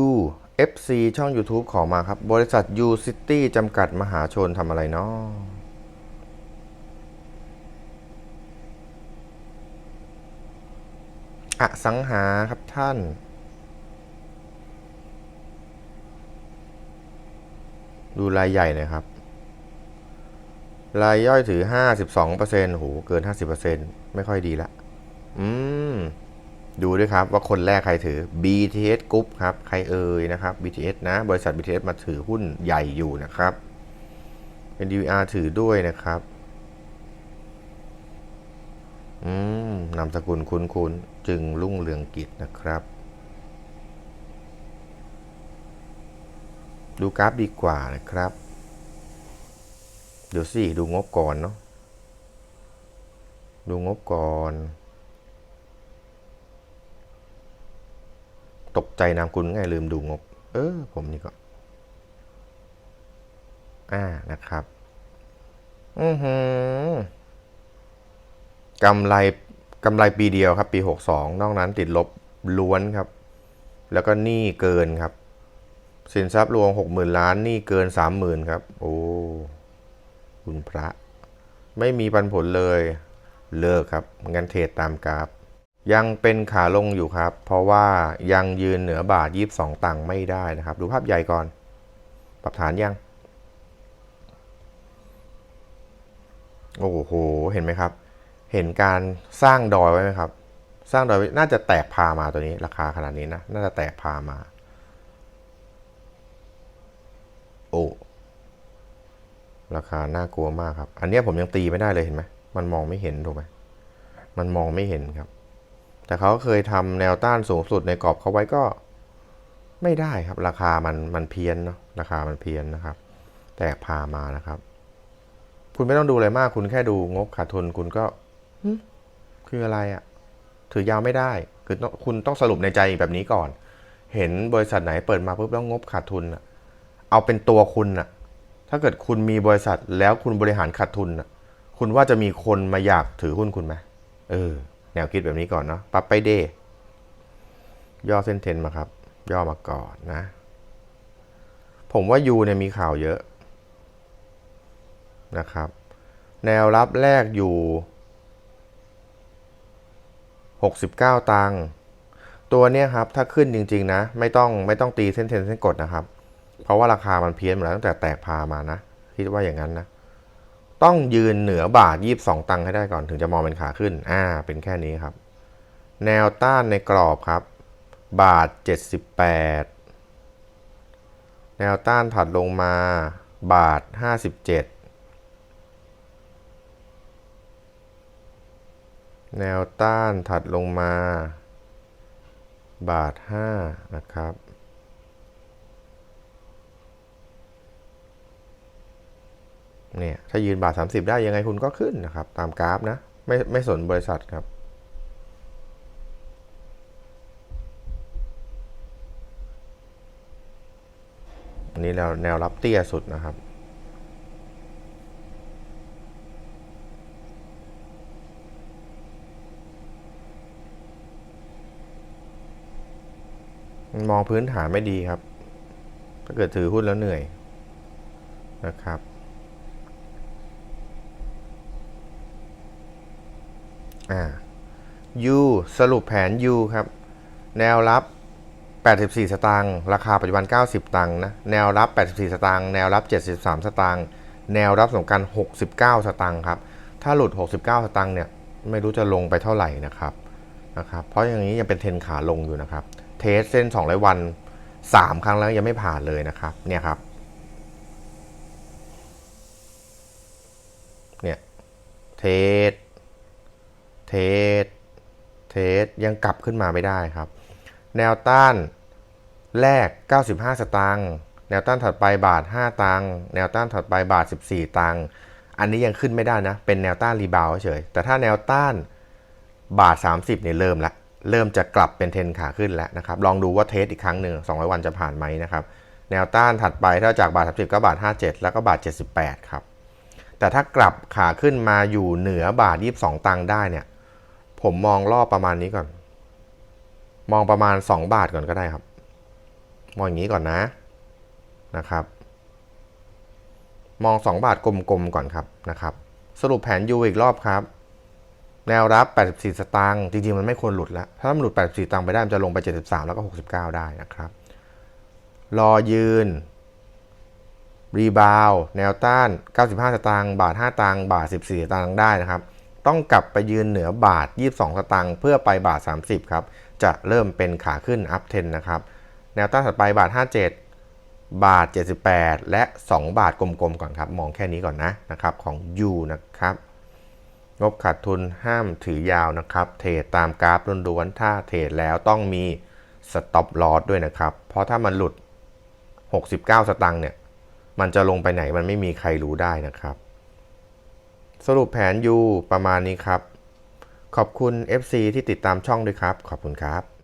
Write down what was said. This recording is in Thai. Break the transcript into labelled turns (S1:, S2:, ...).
S1: U FC ช่อง YouTube ขอมาครับ บริษัท U City จำกัดมหาชนทำอะไรเนาะอสังหาครับท่าน ดูรายใหญ่น่อยครับ รายย่อยถือ 52%โห เกิน 50%ไม่ค่อยดีละ อืม ดูด้วยครับว่าคนแรกใครถือ BTS Group ครับ ใครเอ่ยนะครับ BTS นะ บริษัท BTS มาถือหุ้นใหญ่อยู่นะครับ เป็น DVR ถือด้วยนะครับ อืม นามสกุลคุ้นๆ จึงรุ่งเรืองกิจนะครับ ดูกราฟดีกว่านะครับ เดี๋ยวสิ ดูงบก่อนเนาะ ดูงบก่อน ตกใจนามคุณไงลืมดูงบ เออ ผมนี่ก็ อ่านะครับ อือหือกำไรกำไรปีเดียวครับ ปี 62 นอกนั้นติดลบล้วนครับ แล้วก็หนี้เกินครับ สินทรัพย์รวม 60,000 ล้านหนี้เกิน 30,000 ครับ โอ้ คุณพระ ไม่มีปันผลเลย เลิกครับ งั้นเทรดตามกราฟ ยังเป็นขาลงอยู่ครับ เพราะว่ายังยืนเหนือบาท22ตังค์ไม่ได้นะครับ ดูภาพใหญ่ก่อน ปรับฐานยัง โอ้โห เห็นไหมครับ เห็นการสร้างดอยไว้ไหมครับ สร้างดอยไว้น่าจะแตกพามาตัวนี้ ราคาขนาดนี้นะ น่าจะแตกพามา โอ้ ราคาน่ากลัวมากครับ อันนี้ผมยังตีไม่ได้เลยเห็นไหม มันมองไม่เห็นถูกไหม มันมองไม่เห็นครับ แต่เขาเคยทำแนวต้านสูงสุดในกรอบเขาไว้ก็ไม่ได้ครับราคามันมันเพี้ยนเนาะราคามันเพี้ยนนะครับ แตกพามานะครับ คุณไม่ต้องดูอะไรมากคุณแค่ดูงบขาดทุนคุณก็คืออะไรอะ่ะ ถือยาวไม่ได้ คือต้องคุณต้องสรุปในใจแบบนี้ก่อน เห็นบริษัทไหนเปิดมาปุ๊บแล้วงบขาดทุนอะเอาเป็นตัวคุณอะถ้าเกิดคุณมีบริษัทแล้วคุณบริหารขาดทุนอะคุณว่าจะมีคนมาอยากถือหุ้นคุณไหมเออ แนวคิดแบบนี้ก่อนเนาะปรับไปเดย่อเส้นเทนมาครับ ย่อมาก่อนนะ ผมว่ายูเนี่ยมีข่าวเยอะนะครับ แนวรับแรกอยู่ 69 ตังค์ตัวเนี้ยครับถ้าขึ้นจริง ๆ นะ ไม่ต้องไม่ต้องตีเส้นเทนเส้นกดนะครับ เพราะว่าราคามันเพี้ยนมาแล้วตั้งแต่แตกพามานะ คิดว่าอย่างนั้นนะ ต้องยืนเหนือบาท 22 ตังค์ให้ได้ก่อนถึงจะมองเป็นขาขึ้น อ่า เป็นแค่นี้ครับ แนวต้านในกรอบครับ บาท 78 แนวต้านถัดลงมาบาท 57 แนวต้านถัดลงมา บาท 5 นะครับ เนี่ยถ้ายืนบาท 30 ได้ยังไงคุณก็ขึ้นนะครับ ตามกราฟนะ ไม่ไม่สนบริษัทครับ อันนี้แนวแนวรับเตี้ยสุดนะครับมองพื้นฐานไม่ดีครับ ถ้าเกิดถือหุ้นแล้วเหนื่อยนะครับ อ่า U สรุปแผน U ครับ แนวรับ 84 สตางค์ราคาปัจจุบัน 90 ตังค์นะ แนวรับ 84 สตางค์แนวรับ 73 สตางค์แนวรับสำคัญ 69 สตางค์ครับ ถ้าหลุด 69 สตางค์เนี่ยไม่รู้จะลงไปเท่าไหร่นะครับนะครับ เพราะอย่างนี้ยังเป็นเทนขาลงอยู่นะครับ เทสเส้น200วัน 3 ครั้งแล้วยังไม่ผ่านเลยนะครับ เนี่ยครับ เนี่ย เทส เทสเทสยังกลับขึ้นมาไม่ได้ครับ แนวต้านแรก 95 สตางค์แนวต้านถัดไปบาท 5 ตังค์แนวต้านถัดไปบาท 14 ตังค์อันนี้ยังขึ้นไม่ได้นะ เป็นแนวต้านรีบาวเฉยแต่ถ้าแนวต้านบาท 30เนี่ยเริ่มละเริ่มจะกลับเป็นเทนขาขึ้นแล้วนะครับ ลองดูว่าเทสอีกครั้งหนึ่ง200 วันจะผ่านไหมนะครับ แนวต้านถัดไปถ้าจากบาท 30 ก็บาท 57 แล้วก็บาท 78 ครับ แต่ถ้ากลับขาขึ้นมาอยู่เหนือบาท 22 ตังค์ได้เนี่ย ผมมองรอบประมาณนี้ก่อน มองประมาณ 2 บาทก่อนก็ได้ครับ มองอย่างนี้ก่อนนะนะครับ มอง 2 บาทกลมๆก่อนครับนะครับ สรุปแผน U อีกรอบครับ แนวรับ 84 สตางค์จริงๆ มันไม่ควรหลุดแล้ว ถ้ามันหลุด 84 สตางค์ไปได้มันจะลงไป 73 แล้วก็ 69 ได้นะครับ รอยืนรีบาว แนวต้าน 95 สตางค์ บาท 5ตางค์ บาท 14 สตางค์ได้นะครับ ต้องกลับไปยืนเหนือบาท 22 สตางค์เพื่อไปบาท 30 ครับ จะเริ่มเป็นขาขึ้น up trend นะครับ แนวต้านถัดไปบาท 57 บาท 78 และ 2 บาทกลมๆก่อนครับ มองแค่นี้ก่อนนะนะครับของ U นะครับ งบขาดทุนห้ามถือยาวนะครับ เทรดตามกราฟล้วนๆ ถ้าเทรดแล้วต้องมี stop loss ด้วยนะครับ เพราะถ้ามันหลุด 69 สตังค์เนี่ย มันจะลงไปไหนมันไม่มีใครรู้ได้นะครับ สรุปแผน U ประมาณนี้ครับ ขอบคุณ FC ที่ติดตามช่องด้วยครับ ขอบคุณครับ